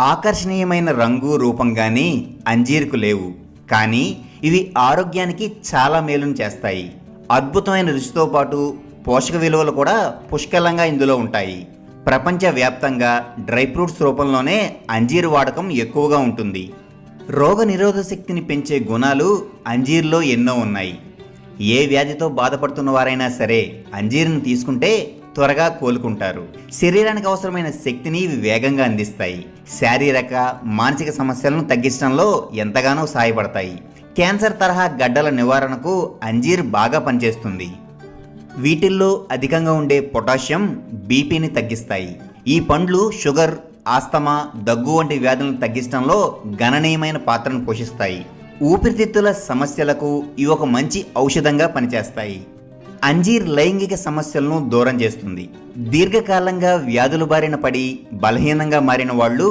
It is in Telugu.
ఆకర్షణీయమైన రంగు రూపం కానీ అంజీర్కు లేవు. కానీ ఇవి ఆరోగ్యానికి చాలా మేలును చేస్తాయి. అద్భుతమైన రుచితో పాటు పోషక విలువలు కూడా పుష్కలంగా ఇందులో ఉంటాయి. ప్రపంచవ్యాప్తంగా డ్రై ఫ్రూట్స్ రూపంలోనే అంజీరు వాడకం ఎక్కువగా ఉంటుంది. రోగ శక్తిని పెంచే గుణాలు అంజీర్లో ఎన్నో ఉన్నాయి. ఏ వ్యాధితో బాధపడుతున్న వారైనా సరే అంజీరును తీసుకుంటే త్వరగా కోలుకుంటారు. శరీరానికి అవసరమైన శక్తిని ఇవి వేగంగా అందిస్తాయి. శారీరక మానసిక సమస్యలను తగ్గించడంలో ఎంతగానో సహాయపడతాయి. క్యాన్సర్ తరహా గడ్డల నివారణకు అంజీర్ బాగా పనిచేస్తుంది. వీటిల్లో అధికంగా ఉండే పొటాషియం బీపీని తగ్గిస్తాయి. ఈ పండ్లు షుగర్ ఆస్తమా దగ్గు వంటి వ్యాధులను తగ్గించడంలో గణనీయమైన పాత్రను పోషిస్తాయి. ఊపిరితిత్తుల సమస్యలకు ఇవి ఒక మంచి ఔషధంగా పనిచేస్తాయి. అంజీర్ లైంగిక సమస్యలను దూరం చేస్తుంది. దీర్ఘకాలంగా వ్యాధుల బారిన పడి బలహీనంగా మారిన వాళ్ళు